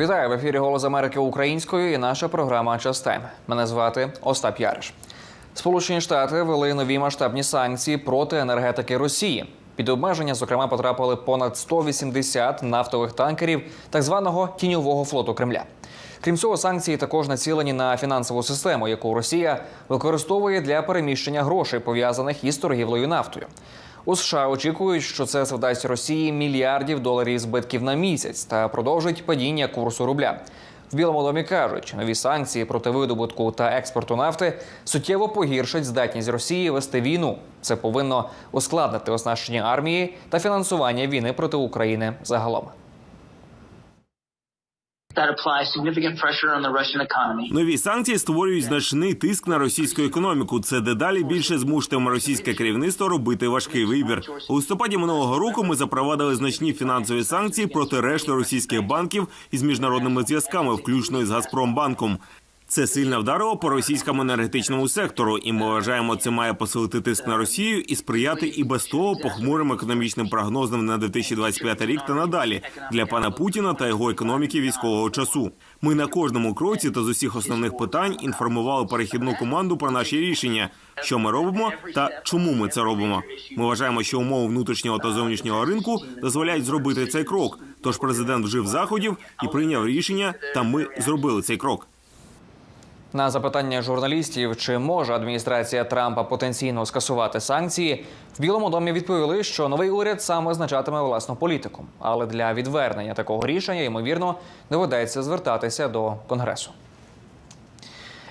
Вітаю в ефірі Голос Америки українською і наша програма Час Тайм. Мене звати Остап Яриш. Сполучені Штати ввели нові масштабні санкції проти енергетики Росії. Під обмеження, зокрема, потрапили понад 180 нафтових танкерів так званого тіньового флоту Кремля. Крім цього, санкції також націлені на фінансову систему, яку Росія використовує для переміщення грошей, пов'язаних із торгівлею нафтою. У США очікують, що це завдасть Росії мільярдів доларів збитків на місяць та продовжить падіння курсу рубля. В Білому домі кажуть, нові санкції проти видобутку та експорту нафти суттєво погіршать здатність Росії вести війну. Це повинно ускладнити оснащення армії та фінансування війни проти України загалом. Нові санкції створюють значний тиск на російську економіку. Це дедалі більше змушуватиме російське керівництво робити важкий вибір. У листопаді минулого року ми запровадили значні фінансові санкції проти решти російських банків із міжнародними зв'язками, включно із Газпромбанком. Це сильно вдарило по російському енергетичному сектору, і ми вважаємо, це має посилити тиск на Росію і сприяти і без того похмурим економічним прогнозам на 2025 рік та надалі для пана Путіна та його економіки військового часу. Ми на кожному кроці та з усіх основних питань інформували перехідну команду про наші рішення, що ми робимо та чому ми це робимо. Ми вважаємо, що умови внутрішнього та зовнішнього ринку дозволяють зробити цей крок. Тож президент вжив заходів і прийняв рішення, та ми зробили цей крок. На запитання журналістів, чи може адміністрація Трампа потенційно скасувати санкції, в Білому домі відповіли, що новий уряд сам визначатиме власну політику, але для відвернення такого рішення ймовірно доведеться звертатися до конгресу.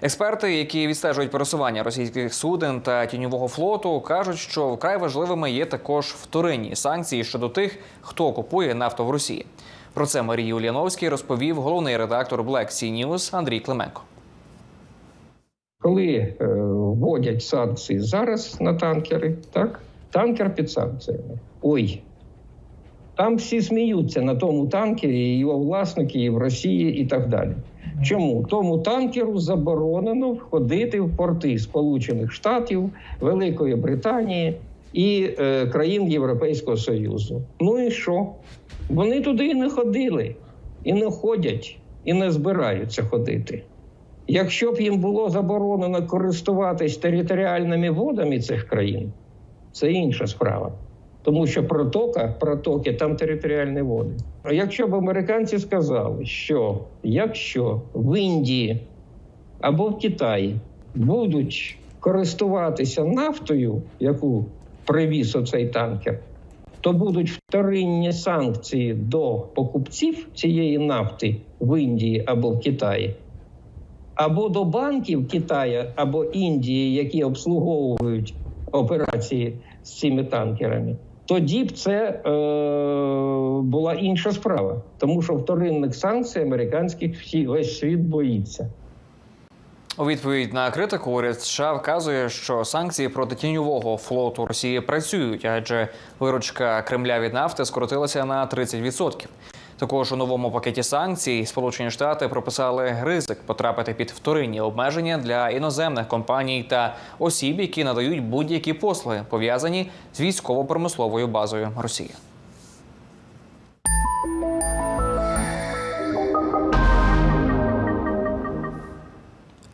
Експерти, які відстежують пересування російських суден та тіньового флоту, кажуть, що вкрай важливими є також вторинні санкції щодо тих, хто купує нафту в Росії. Про це Марії Ульяновський розповів головний редактор Black Sea News Андрій Клименко. Коли е, вводять санкції зараз на танкери, так? Танкер під санкціями. Ой. Там всі сміються на тому танкері, його власники і в Росії і так далі. Чому? Тому танкеру заборонено входити в порти Сполучених Штатів, Великої Британії і е, країн Європейського Союзу. Ну і що? Вони туди і не ходили, і не ходять, і не збираються ходити. Якщо б їм було заборонено користуватись територіальними водами цих країн, це інша справа. Тому що протока, протоки там територіальні води. А якщо б американці сказали, що якщо в Індії або в Китаї будуть користуватися нафтою, яку привіз оцей танкер, то будуть вторинні санкції до покупців цієї нафти в Індії або в Китаї або до банків Китаю або Індії, які обслуговують операції з цими танкерами, тоді б це е, була інша справа, тому що вторинних санкцій американських всі весь світ боїться. У відповідь на критику уряд США вказує, що санкції проти тіньового флоту Росії працюють, адже виручка Кремля від нафти скоротилася на 30%. Також у новому пакеті санкцій Сполучені Штати прописали ризик потрапити під вторинні обмеження для іноземних компаній та осіб, які надають будь-які послуги, пов'язані з військово-промисловою базою Росії.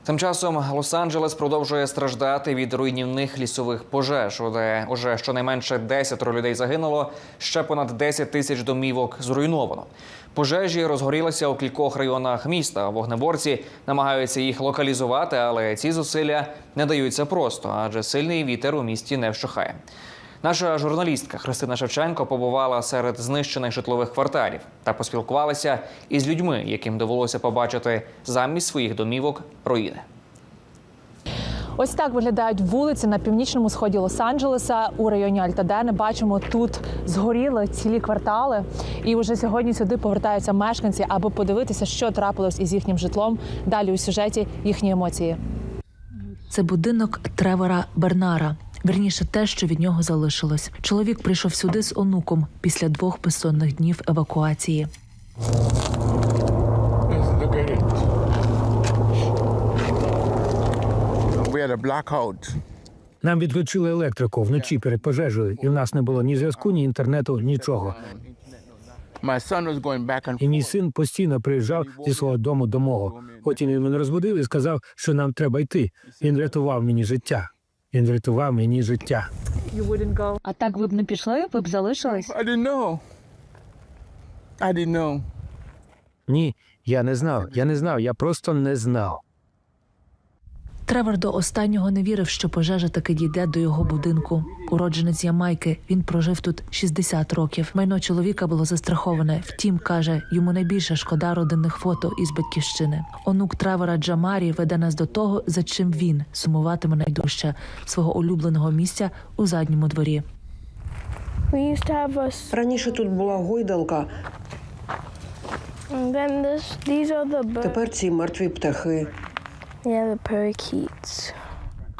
Тим часом Лос-Анджелес продовжує страждати від руйнівних лісових пожеж, де уже щонайменше 10 людей загинуло, ще понад 10 тисяч домівок зруйновано. Пожежі розгорілися у кількох районах міста. Вогнеборці намагаються їх локалізувати, але ці зусилля не даються просто, адже сильний вітер у місті не вщухає. Наша журналістка Христина Шевченко побувала серед знищених житлових кварталів та поспілкувалася із людьми, яким довелося побачити замість своїх домівок руїни. Ось так виглядають вулиці на північному сході Лос-Анджелеса у районі Альтадене. Бачимо, тут згоріли цілі квартали, і вже сьогодні сюди повертаються мешканці, аби подивитися, що трапилось із їхнім житлом. Далі у сюжеті їхні емоції. Це будинок Тревора Бернара. Вірніше, те, що від нього залишилось. Чоловік прийшов сюди з онуком після двох безсонних днів евакуації. Нам відключили електрику вночі перед пожежею, і в нас не було ні зв'язку, ні інтернету, нічого. І мій син постійно приїжджав зі свого дому до мого. Потім він мене розбудив і сказав, що нам треба йти. Він рятував мені життя. Він врятував мені життя. А так ви б не пішли? Ви б залишились? I didn't know. I didn't know. Ні, я не знав. Я не знав. Я просто не знав. Тревор до останнього не вірив, що пожежа таки дійде до його будинку. Уродженець Ямайки. Він прожив тут 60 років. Майно чоловіка було застраховане. Втім, каже, йому найбільше шкода родинних фото із батьківщини. Онук Тревора Джамарі веде нас до того, за чим він сумуватиме найдужче свого улюбленого місця у задньому дворі. Раніше тут була гойдалка, тепер ці мертві птахи. Yeah, the parakeets.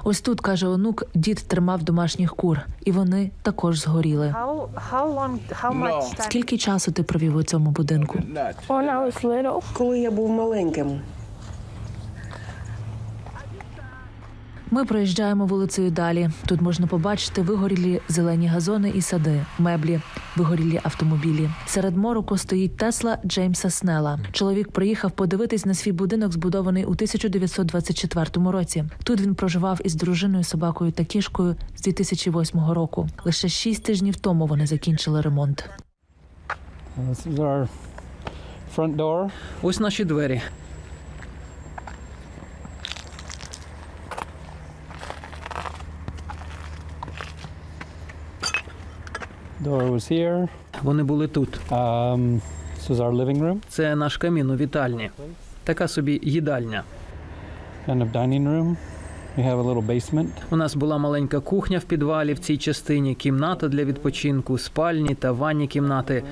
Ось тут каже онук, дід тримав домашніх кур, і вони також згоріли. How how long how much time? Скільки часу ти провів у цьому будинку? When I was little, Коли я був маленьким, Ми проїжджаємо вулицею далі. Тут можна побачити вигорілі зелені газони і сади, меблі, вигорілі автомобілі. Серед мороку стоїть Тесла Джеймса Снела. Чоловік приїхав подивитись на свій будинок, збудований у 1924 році. Тут він проживав із дружиною, собакою та кішкою з 2008 року. Лише шість тижнів тому вони закінчили ремонт. This is our front door. Ось наші двері. Door was here. Вони були тут. Um, this is our living room Це наш камін у вітальні. Така собі їдальня. and a dining room. We have a little basement. У нас була маленька кухня в підвалі в цій частині, кімната для відпочинку, спальні та ванні кімнати.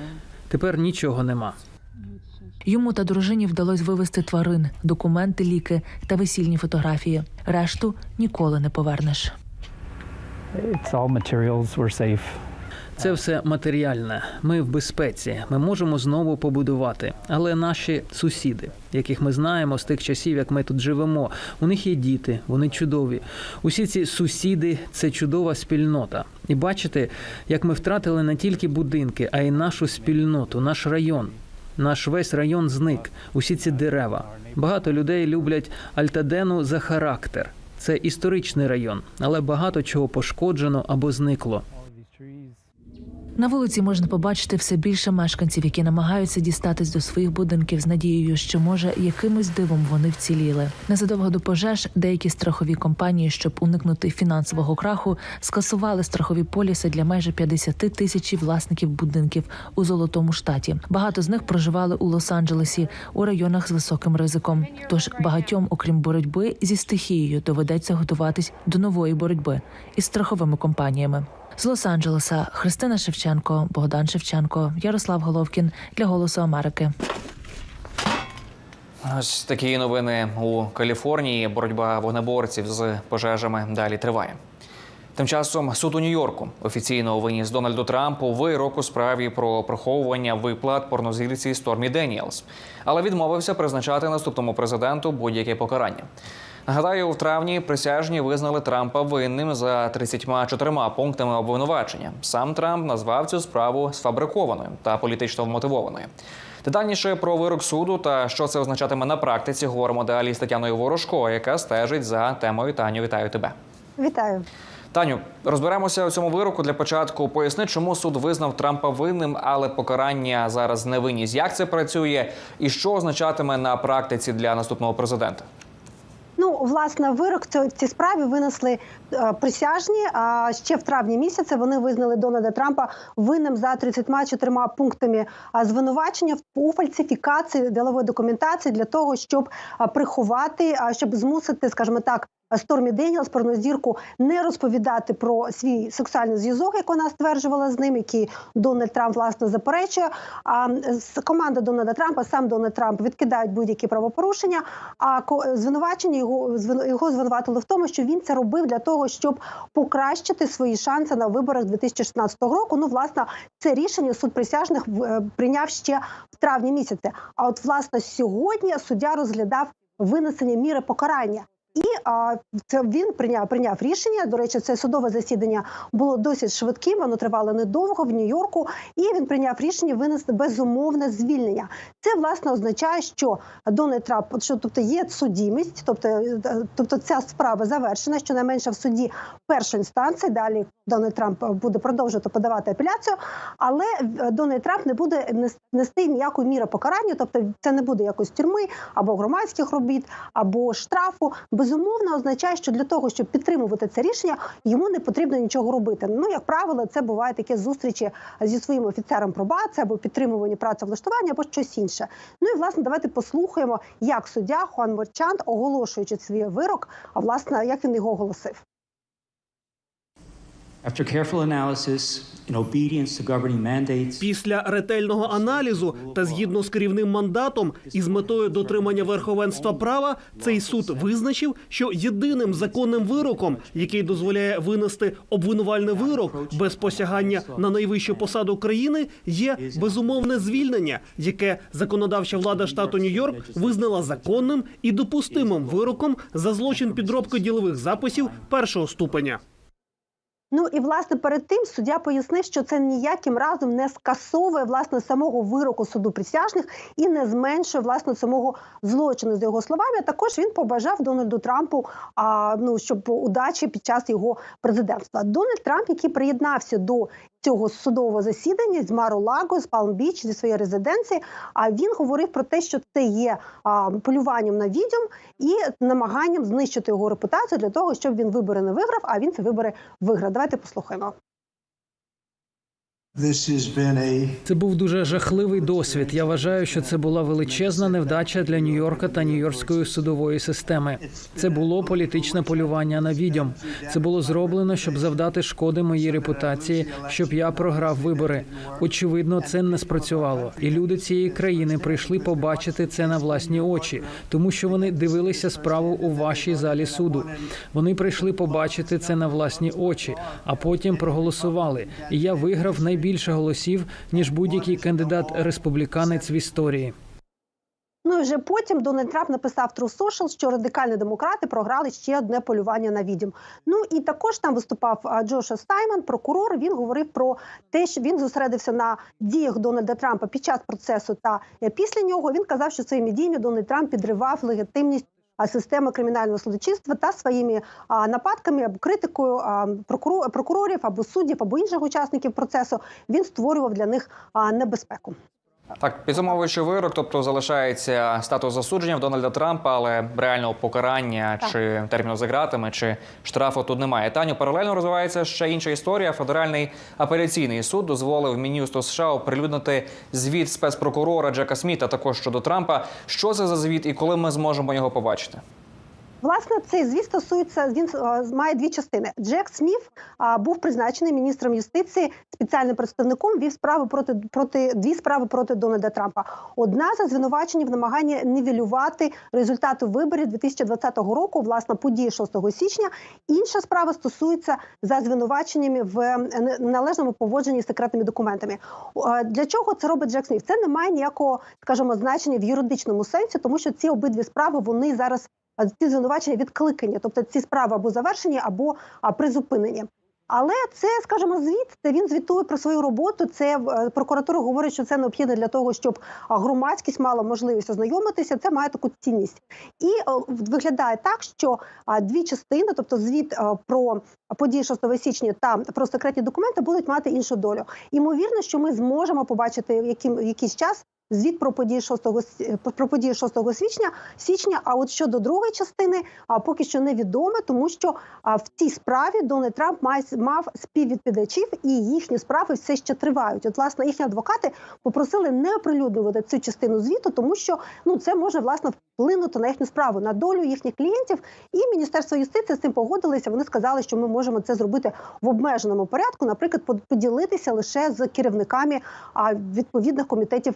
Тепер нічого нема. Йому та дружині вдалося вивезти тварин, документи, ліки та весільні фотографії. Решту ніколи не повернеш. It's all materials. We're safe. Це все матеріальне. Ми в безпеці. Ми можемо знову побудувати. Але наші сусіди, яких ми знаємо з тих часів, як ми тут живемо, у них є діти, вони чудові. Усі ці сусіди це чудова спільнота. І бачите, як ми втратили не тільки будинки, а й нашу спільноту, наш район. Наш весь район зник. Усі ці дерева. Багато людей люблять Альтадену за характер. Це історичний район, але багато чого пошкоджено або зникло. На вулиці можна побачити все більше мешканців, які намагаються дістатись до своїх будинків з надією, що може якимось дивом вони вціліли. Незадовго до пожеж деякі страхові компанії, щоб уникнути фінансового краху, скасували страхові поліси для майже 50 тисяч власників будинків у золотому штаті. Багато з них проживали у Лос-Анджелесі у районах з високим ризиком. Тож багатьом, окрім боротьби зі стихією, доведеться готуватись до нової боротьби із страховими компаніями. З Лос-Анджелеса Христина Шевченко, Богдан Шевченко, Ярослав Головкін для Голосу Америки. Ось такі новини у Каліфорнії. Боротьба вогнеборців з пожежами далі триває. Тим часом суд у Нью-Йорку офіційно виніс Дональду Трампу вирок у справі про приховування виплат порнозірці Стормі Деніелс, але відмовився призначати наступному президенту будь-яке покарання. Нагадаю, в травні присяжні визнали Трампа винним за 34 пунктами обвинувачення. Сам Трамп назвав цю справу сфабрикованою та політично вмотивованою. Детальніше про вирок суду та що це означатиме на практиці, говоримо далі з Тетяною Ворожко, яка стежить за темою. Таню, вітаю тебе. Вітаю. Таню, розберемося у цьому вироку для початку. Поясни, чому суд визнав Трампа винним, але покарання зараз невинність. Як це працює і що означатиме на практиці для наступного президента? Ну, власне, вирок цій справі винесли е, присяжні. А ще в травні місяця вони визнали Дональда Трампа винним за 34 пунктами звинувачення у фальсифікації ділової документації для того, щоб приховати, щоб змусити, скажімо так. Стормі Деніелс, порнозірку, не розповідати про свій сексуальний зв'язок, як вона стверджувала з ним, який Дональд Трамп власне заперечує. А команда Дональда Трампа, сам Дональд Трамп відкидають будь-які правопорушення. А ко- звинувачення його його звинуватили в тому, що він це робив для того, щоб покращити свої шанси на виборах 2016 року. Ну, власне, це рішення суд присяжних е, прийняв ще в травні місяці. А от власне сьогодні суддя розглядав винесення міри покарання. І а, це він прийняв прийняв рішення. До речі, це судове засідання було досить швидким. Воно тривало недовго в Нью-Йорку. І він прийняв рішення винести безумовне звільнення. Це власне означає, що Дональд Трамп, що тобто є судімість, тобто, е, тобто ця справа завершена, щонайменше в суді першої інстанції. Далі Дональд Трамп буде продовжувати подавати апеляцію, але е, Дональд Трамп не буде нес- нести ніякої міри покарання, тобто це не буде якось тюрми або громадських робіт, або штрафу. Безумовно, означає, що для того, щоб підтримувати це рішення, йому не потрібно нічого робити. Ну, як правило, це буває такі зустрічі зі своїм офіцером пробації або підтримування працевлаштування, або щось інше. Ну і власне, давайте послухаємо, як суддя Хуан Мерчант, оголошуючи свій вирок, а власне як він його оголосив. After careful analysis, Після ретельного аналізу та згідно з керівним мандатом і з метою дотримання верховенства права, цей суд визначив, що єдиним законним вироком, який дозволяє винести обвинувальний вирок без посягання на найвищу посаду країни, є безумовне звільнення, яке законодавча влада штату Нью-Йорк визнала законним і допустимим вироком за злочин підробки ділових записів першого ступеня. Ну і власне перед тим суддя пояснив, що це ніяким разом не скасовує власне самого вироку суду присяжних і не зменшує власне самого злочину з його словами. Також він побажав Дональду Трампу а, ну щоб удачі під час його президентства. Дональд Трамп, який приєднався до цього судового засідання з Мару-Лаго, з Палм-Біч, зі своєї резиденції. А він говорив про те, що це є а, полюванням на відьом і намаганням знищити його репутацію для того, щоб він вибори не виграв, а він ці вибори виграв. Давайте послухаємо. Це був дуже жахливий досвід. Я вважаю, що це була величезна невдача для Нью-Йорка та нью-йоркської судової системи. Це було політичне полювання на відьом. Це було зроблено, щоб завдати шкоди моїй репутації, щоб я програв вибори. Очевидно, це не спрацювало, і люди цієї країни прийшли побачити це на власні очі, тому що вони дивилися справу у вашій залі суду. Вони прийшли побачити це на власні очі, а потім проголосували. І я виграв найбільше голосів ніж будь-який кандидат республіканець в історії. Ну і вже потім Дональд Трамп написав True Social, що радикальні демократи програли ще одне полювання на відьом. Ну і також там виступав Джоша Стайман, прокурор. Він говорив про те, що він зосередився на діях Дональда Трампа під час процесу та е, після нього. Він казав, що своїми діями Дональд Трамп підривав легітимність. Системи кримінального судочинства та своїми нападками або критикою прокурор, прокурорів або суддів або інших учасників процесу він створював для них небезпеку. Так, підсумовуючи вирок, тобто залишається статус засудження в Дональда Трампа, але реального покарання Так. чи терміну за ґратами, чи штрафу тут немає. Таню паралельно розвивається ще інша історія. Федеральний апеляційний суд дозволив Мін'юсту США оприлюднити звіт спецпрокурора Джека Сміта також щодо Трампа. Що це за звіт і коли ми зможемо його побачити? Власне, цей звіт стосується він е, має дві частини. Джек Сміф був призначений міністром юстиції спеціальним представником. Вів справи проти проти дві справи проти Дональда Трампа. Одна за звинувачення в намаганні нівелювати результати виборів 2020 року, власне, події 6 січня. Інша справа стосується за звинуваченнями в е, неналежному поводженні з секретними документами. Е, Для чого це робить Джек Сміф? Це не має ніякого, скажімо, значення в юридичному сенсі, тому що ці обидві справи вони зараз ці звинувачення відкликані, тобто ці справи або завершені, або призупинені. Але це, скажімо, звіт, це він звітує про свою роботу. Це е, прокуратура говорить, що це необхідно для того, щоб громадськість мала можливість ознайомитися. Це має таку цінність, і е, виглядає так, що дві частини, тобто звіт е, про події 6 січня та про секретні документи, будуть мати іншу долю. Імовірно, що ми зможемо побачити яким якийсь час звіт про події 6 с- про події 6 січня січня. А от щодо другої частини, а поки що невідоме, тому що а, в цій справі Дональд Трамп має мав співвідповідачів, і їхні справи все ще тривають. От власне їхні адвокати попросили не оприлюднювати цю частину звіту, тому що ну це може власне вплинути на їхню справу, на долю їхніх клієнтів. І міністерство юстиції з цим погодилися. Вони сказали, що ми можемо це зробити в обмеженому порядку, наприклад, под- поділитися лише з керівниками відповідних комітетів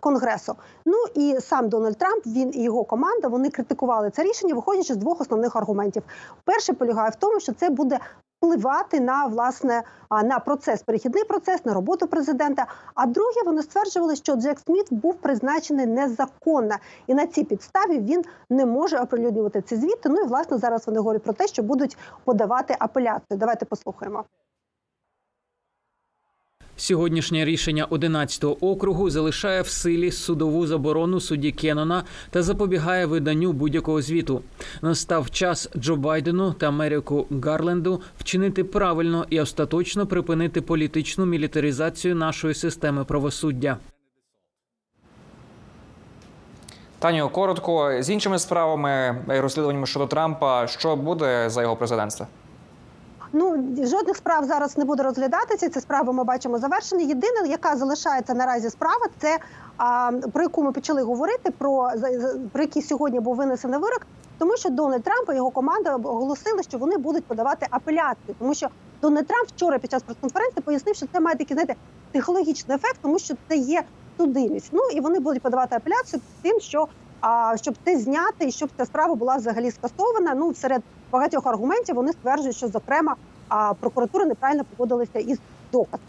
конгресу. Ну і сам Дональд Трамп, він і його команда вони критикували це рішення, виходячи з двох основних аргументів. Перший полягає в тому, що це буде впливати на власне на процес, перехідний процес, на роботу президента. А друге, вони стверджували, що Джек Сміт був призначений незаконно, і на цій підставі він не може оприлюднювати ці звіти. Ну і власне зараз вони говорять про те, що будуть подавати апеляцію. Давайте послухаємо. Сьогоднішнє рішення 11-го округу залишає в силі судову заборону судді Кеннона та запобігає виданню будь-якого звіту. Настав час Джо Байдену та Меріку Гарленду вчинити правильно і остаточно припинити політичну мілітаризацію нашої системи правосуддя. Таню, коротко з іншими справами розслідуваннями щодо Трампа, що буде за його президентства? Ну жодних справ зараз не буде розглядатися. Ці справи ми бачимо завершені. Єдина, яка залишається наразі справа, це про яку ми почали говорити, про про який сьогодні був винесений вирок, тому що Дональд Трамп і його команда оголосили, що вони будуть подавати апеляцію, тому що Дональд Трамп вчора під час прес-конференції пояснив, що це має такий знаєте психологічний ефект, тому що це є судимість. Ну і вони будуть подавати апеляцію тим, що щоб це зняти і щоб ця справа була взагалі скасована. Ну серед багатьох аргументів вони стверджують, що зокрема а, прокуратура неправильно поводилася із доказом.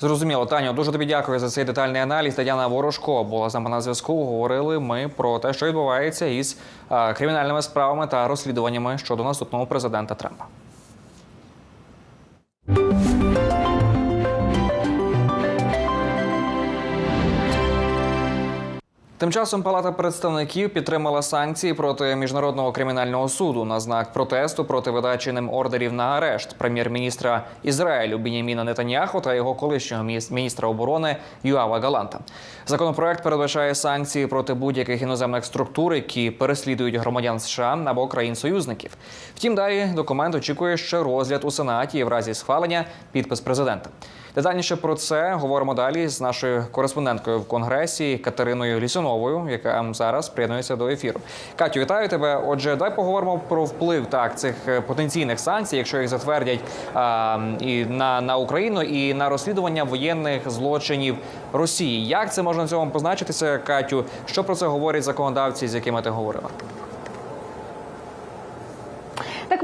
Зрозуміло, Таню, дуже тобі дякую за цей детальний аналіз. Тетяна Ворожко була з нами на зв'язку. Говорили ми про те, що відбувається із кримінальними справами та розслідуваннями щодо наступного президента Трампа. Тим часом Палата представників підтримала санкції проти міжнародного кримінального суду на знак протесту проти видачі ним ордерів на арешт прем'єр-міністра Ізраїлю Біняміна Нетаньяху та його колишнього міністра оборони Юава Галанта. Законопроект передбачає санкції проти будь-яких іноземних структур, які переслідують громадян США або країн-союзників. Втім, далі документ очікує ще розгляд у сенаті і в разі схвалення підпис президента. Детальніше про це говоримо далі з нашою кореспонденткою в конгресі Катериною Лісуновою, яка зараз приєднується до ефіру. Катю, вітаю тебе. Отже, давай поговоримо про вплив так цих е, потенційних санкцій, якщо їх затвердять а, і на, на Україну, і на розслідування воєнних злочинів Росії. Як це можна на цьому позначитися, Катю? Що про це говорять законодавці, з якими ти говорила?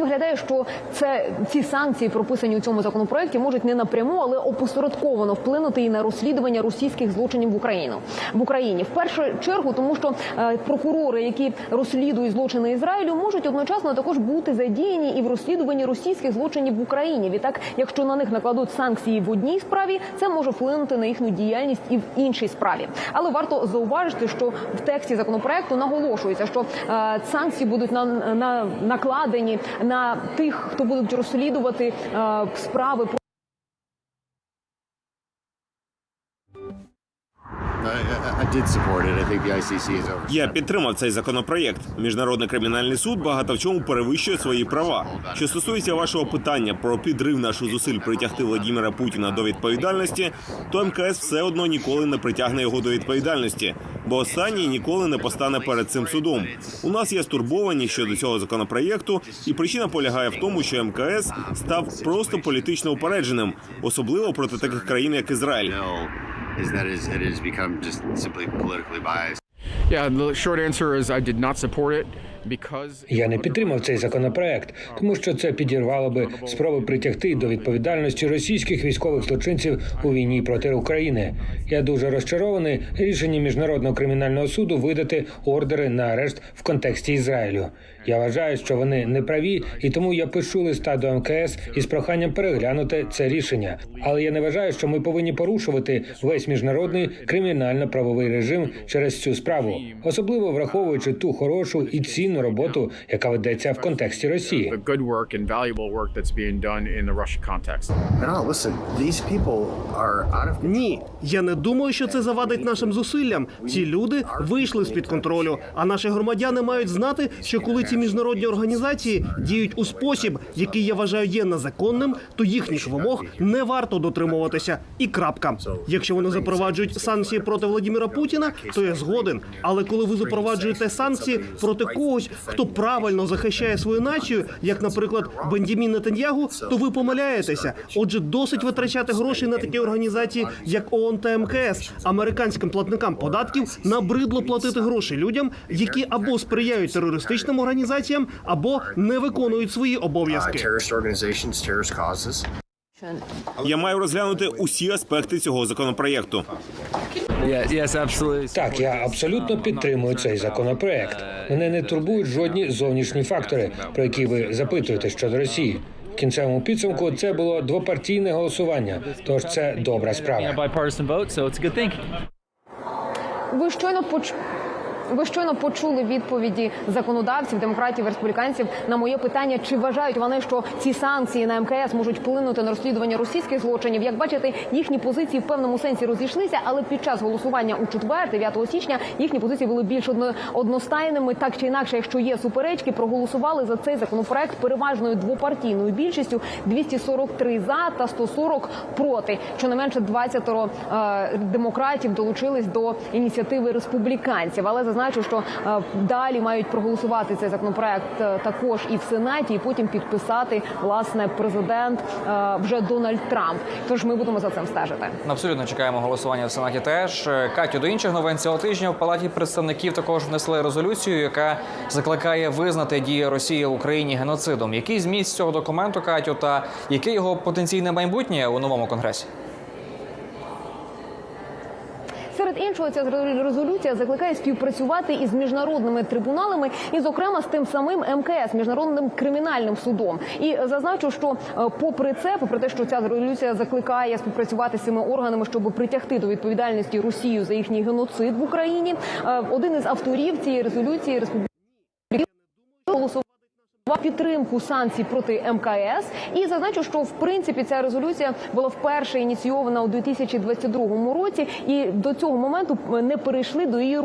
Виглядає, що це ці санкції, прописані у цьому законопроекті, можуть не напряму, але опосередковано вплинути і на розслідування російських злочинів в Україну в Україні. В першу чергу, тому що е, прокурори, які розслідують злочини Ізраїлю, можуть одночасно також бути задіяні і в розслідуванні російських злочинів в Україні. Відтак, якщо на них накладуть санкції в одній справі, це може вплинути на їхню діяльність і в іншій справі. Але варто зауважити, що в тексті законопроекту наголошується, що е, санкції будуть на, на накладені на тих, хто будуть розслідувати е, справи про. Я підтримав цей законопроєкт. Міжнародний кримінальний суд багато в чому перевищує свої права. Що стосується вашого питання про підрив наших зусиль притягти Владіміра Путіна до відповідальності, то МКС все одно ніколи не притягне його до відповідальності, бо останній ніколи не постане перед цим судом. У нас є стурбовані щодо цього законопроєкту, і причина полягає в тому, що МКС став просто політично упередженим, особливо проти таких країн, як Ізраїль. Is that is it has become just simply politically biased. Yeah, the short answer is I did not support it Я не підтримав цей законопроект, тому що це підірвало би спроби притягти до відповідальності російських військових злочинців у війні проти України. Я дуже розчарований рішенням міжнародного кримінального суду видати ордери на арешт в контексті Ізраїлю. Я вважаю, що вони не праві, і тому я пишу листа до МКС із проханням переглянути це рішення. Але я не вважаю, що ми повинні порушувати весь міжнародний кримінально-правовий режим через цю справу, особливо враховуючи ту хорошу і цінну роботу, яка ведеться в контексті Росії. Ні, я не думаю, що це завадить нашим зусиллям. Ці люди вийшли з під контролю. А наші громадяни мають знати, що коли ці міжнародні організації діють у спосіб, який я вважаю є незаконним, то їхніх вимог не варто дотримуватися. І крапка. Якщо вони запроваджують санкції проти Владимира Путіна, то я згоден. Але коли ви запроваджуєте санкції проти когось. хто правильно захищає свою націю, як, наприклад, Бендімін Нетаньягу, то ви помиляєтеся. Отже, досить витрачати гроші на такі організації, як ООН та МКС. Американським платникам податків набридло платити гроші людям, які або сприяють терористичним організаціям, або не виконують свої обов'язки. Я маю розглянути усі аспекти цього законопроєкту. Так, я абсолютно підтримую цей законопроект. Мене не турбують жодні зовнішні фактори, про які ви запитуєте щодо Росії. В кінцевому підсумку це було двопартійне голосування, тож це добра справа. Ви щойно поч... Ви щойно почули відповіді законодавців, демократів, республіканців на моє питання, чи вважають вони, що ці санкції на МКС можуть вплинути на розслідування російських злочинів. Як бачите, їхні позиції в певному сенсі розійшлися, але під час голосування у четвер, 9 січня, їхні позиції були більш одно... одностайними. Так чи інакше, якщо є суперечки, проголосували за цей законопроект переважною двопартійною більшістю 243 за та 140 проти. Щонайменше 20 е, демократів долучились до ініціативи республіканців. Але зазначу, що е, далі мають проголосувати цей законопроект е, також і в сенаті, і потім підписати власне президент е, вже Дональд Трамп. Тож ми будемо за цим стежити. Абсолютно чекаємо голосування в сенаті. Теж Катю до інших новин цього тижня в палаті представників також внесли резолюцію, яка закликає визнати дії Росії в Україні геноцидом. Який зміст цього документу, Катю, та яке його потенційне майбутнє у новому конгресі? Серед іншого, ця резолюція закликає співпрацювати із міжнародними трибуналами, і, зокрема, з тим самим МКС міжнародним кримінальним судом. І зазначу, що е, попри це, попри те, що ця резолюція закликає співпрацювати з цими органами, щоб притягти до відповідальності Росію за їхній геноцид в Україні, е, один із авторів цієї резолюції республіки голосував підтримку санкцій проти МКС і зазначу, що в принципі ця резолюція була вперше ініційована у 2022 році, і до цього моменту не перейшли до її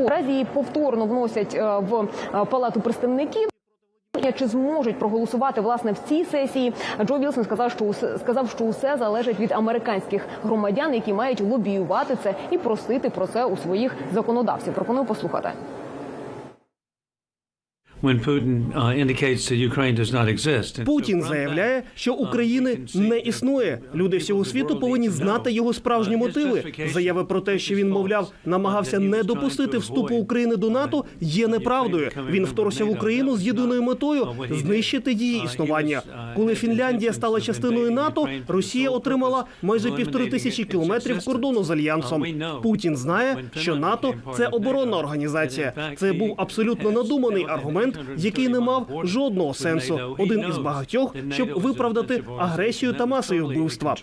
Наразі її повторно вносять е, в е, палату представників. Чи зможуть проголосувати власне в цій сесії? Джо Вілсон сказав, що усе сказав, що усе залежить від американських громадян, які мають лобіювати це і просити про це у своїх законодавців. Пропоную послухати. Путін заявляє, що України не існує. Люди всього світу повинні знати його справжні мотиви. Заяви про те, що він, мовляв, намагався не допустити вступу України до НАТО, є неправдою. Він вторгся в Україну з єдиною метою знищити її існування. Коли Фінляндія стала частиною НАТО, Росія отримала майже півтори тисячі кілометрів кордону з альянсом. Путін знає, що НАТО це оборонна організація. Це був абсолютно надуманий аргумент, який не мав жодного сенсу. Один із багатьох, щоб виправдати агресію та масові вбивства.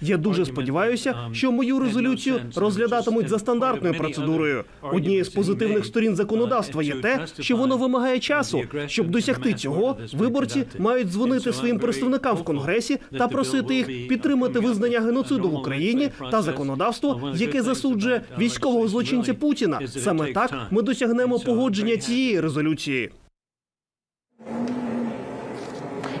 Я дуже сподіваюся, що мою резолюцію розглядатимуть за стандартною процедурою. Однією з позитивних сторін законодавства є те, що воно вимагає часу. Щоб досягти цього, виборці мають дзвонити своїм представникам в конгресі та просити їх підтримати визнання геноциду в Україні та законодавство, яке засуджує військового злочинця Путіна. Саме так ми досягнемо погодження цієї резолюції.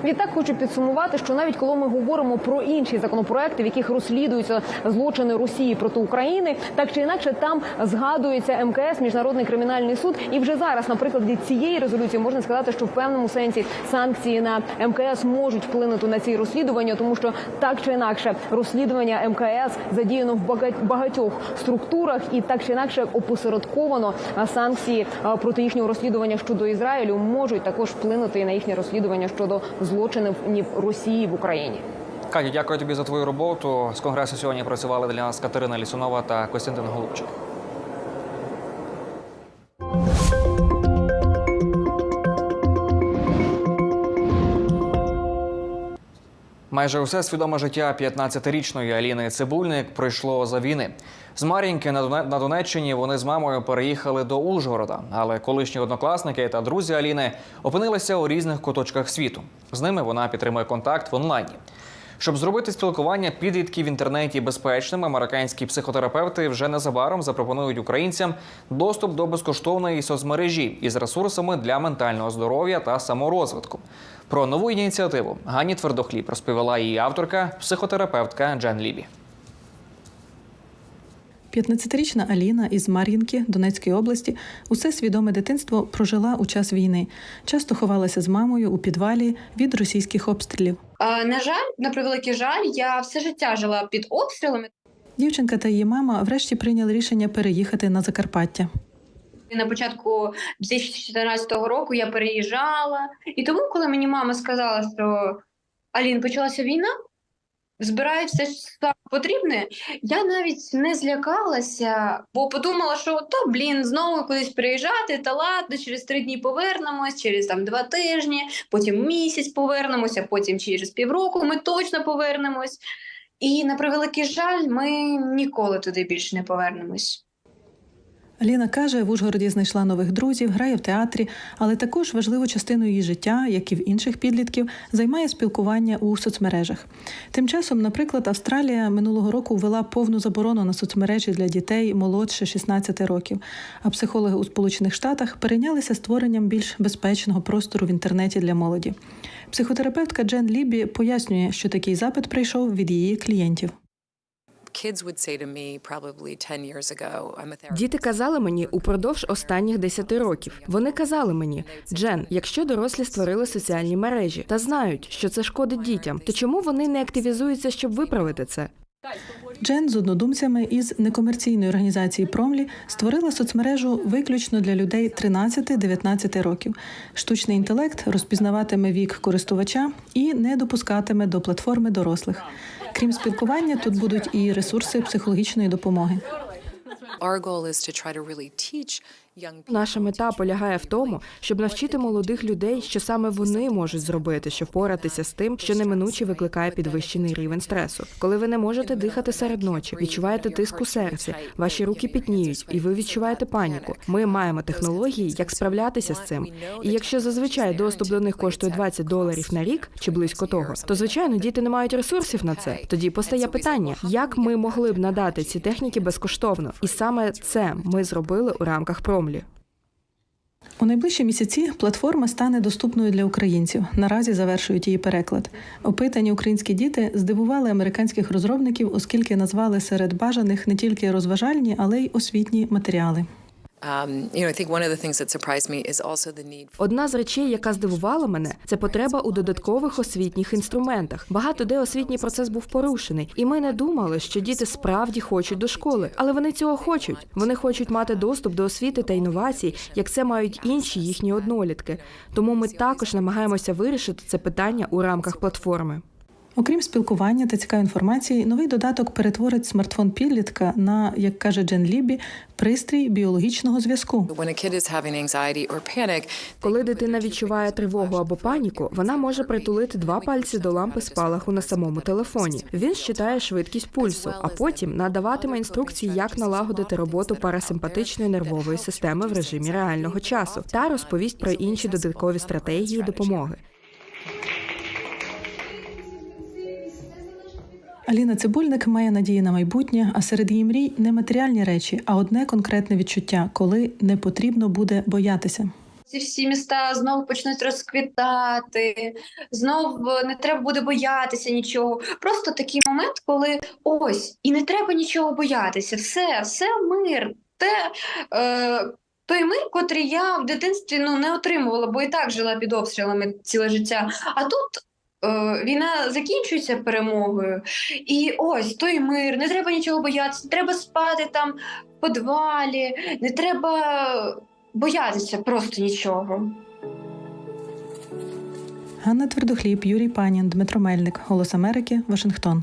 Відтак хочу підсумувати, що навіть коли ми говоримо про інші законопроекти, в яких розслідуються злочини Росії проти України, так чи інакше там згадується МКС, міжнародний кримінальний суд. І вже зараз, наприклад, від цієї резолюції можна сказати, що в певному сенсі санкції на МКС можуть вплинути на ці розслідування, тому що так чи інакше розслідування МКС задіяно в бага- багатьох структурах, і так чи інакше опосередковано санкції проти їхнього розслідування щодо Ізраїлю можуть також вплинути і на їхнє розслідування щодо злочинів Росії в Україні. Катя, дякую тобі за твою роботу. З конгресу сьогодні працювали для нас Катерина Лісунова та Костянтин Голубчик. Майже усе свідоме життя 15-річної Аліни Цибульник пройшло за війни. З Мар'їнки на Доне- Донеччині вони з мамою переїхали до Ужгорода, але колишні однокласники та друзі Аліни опинилися у різних куточках світу. З ними вона підтримує контакт в онлайні. Щоб зробити спілкування підлітків в інтернеті безпечним, американські психотерапевти вже незабаром запропонують українцям доступ до безкоштовної соцмережі із ресурсами для ментального здоров'я та саморозвитку. Про нову ініціативу Гані Твердохліб розповіла її авторка, психотерапевтка Джен Лібі. 15-річна Аліна із Мар'їнки Донецької області усе свідоме дитинство прожила у час війни. Часто ховалася з мамою у підвалі від російських обстрілів. На жаль, на превеликий жаль, я все життя жила під обстрілами. Дівчинка та її мама врешті прийняли рішення переїхати на Закарпаття. На початку 2014 року я переїжджала. І тому, коли мені мама сказала, що Алін, почалася війна, збирай все що потрібне, я навіть не злякалася, бо подумала, що то блін, знову кудись приїжджати, та ладно, через три дні повернемось, через там два тижні, потім місяць повернемося, потім через півроку ми точно повернемось. І на превеликий жаль, ми ніколи туди більше не повернемось. Аліна каже, в Ужгороді знайшла нових друзів, грає в театрі, але також важливу частину її життя, як і в інших підлітків, займає спілкування у соцмережах. Тим часом, наприклад, Австралія минулого року ввела повну заборону на соцмережі для дітей молодше 16 років. А психологи у Сполучених Штатах перейнялися створенням більш безпечного простору в інтернеті для молоді. Психотерапевтка Джен Лібі пояснює, що такий запит прийшов від її клієнтів. Діти казали мені упродовж останніх 10 років. Вони казали мені, Джен, якщо дорослі створили соціальні мережі та знають, що це шкодить дітям, то чому вони не активізуються, щоб виправити це? Джен з однодумцями із некомерційної організації Промлі створила соцмережу виключно для людей 13-19 років. Штучний інтелект розпізнаватиме вік користувача і не допускатиме до платформи дорослих. Крім спілкування, тут будуть і ресурси психологічної допомоги. Наша мета полягає в тому, щоб навчити молодих людей, що саме вони можуть зробити, щоб впоратися з тим, що неминуче викликає підвищений рівень стресу. Коли ви не можете дихати серед ночі, відчуваєте тиск у серці, ваші руки пітніють, і ви відчуваєте паніку. Ми маємо технології, як справлятися з цим. І якщо зазвичай доступ до них коштує 20 доларів на рік чи близько того, то звичайно діти не мають ресурсів на це. Тоді постає питання, як ми могли б надати ці техніки безкоштовно, і саме це ми зробили у рамках промлі. У найближчі місяці платформа стане доступною для українців. Наразі завершують її переклад. Опитані українські діти здивували американських розробників, оскільки назвали серед бажаних не тільки розважальні, але й освітні матеріали. Одна з речей, яка здивувала мене, це потреба у додаткових освітніх інструментах. Багато де освітній процес був порушений, і ми не думали, що діти справді хочуть до школи, але вони цього хочуть. Вони хочуть мати доступ до освіти та інновацій, як це мають інші їхні однолітки. Тому ми також намагаємося вирішити це питання у рамках платформи. Окрім спілкування та цікавої інформації, новий додаток перетворить смартфон підлітка на, як каже Джен Лібі, пристрій біологічного зв'язку. Коли дитина відчуває тривогу або паніку, вона може притулити два пальці до лампи спалаху на самому телефоні. Він щитає швидкість пульсу, а потім надаватиме інструкції, як налагодити роботу парасимпатичної нервової системи в режимі реального часу, та розповість про інші додаткові стратегії допомоги. Аліна Цибульник має надії на майбутнє, а серед її мрій не матеріальні речі, а одне конкретне відчуття, коли не потрібно буде боятися. Ці всі міста знову почнуть розквітати, знов не треба буде боятися нічого. Просто такий момент, коли ось і не треба нічого боятися. Все, все мир. Те е, той мир, котрий я в дитинстві ну не отримувала, бо і так жила під обстрілами ціле життя. А тут. Е, Війна закінчується перемогою, і ось той мир, не треба нічого боятися, треба спати там в подвалі, не треба боятися просто нічого. Ганна Твердохліб, Юрій Панін, Дмитро Мельник, Голос Америки, Вашингтон.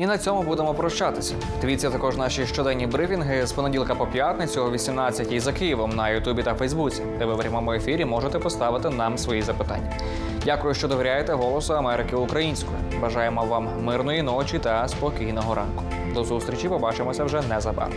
І на цьому будемо прощатися. Дивіться також наші щоденні брифінги з понеділка по п'ятницю о 18-й за Києвом на Ютубі та Фейсбуці, де ви в прямому ефірі можете поставити нам свої запитання. Дякую, що довіряєте Голосу Америки українською. Бажаємо вам мирної ночі та спокійного ранку. До зустрічі. Побачимося вже незабаром.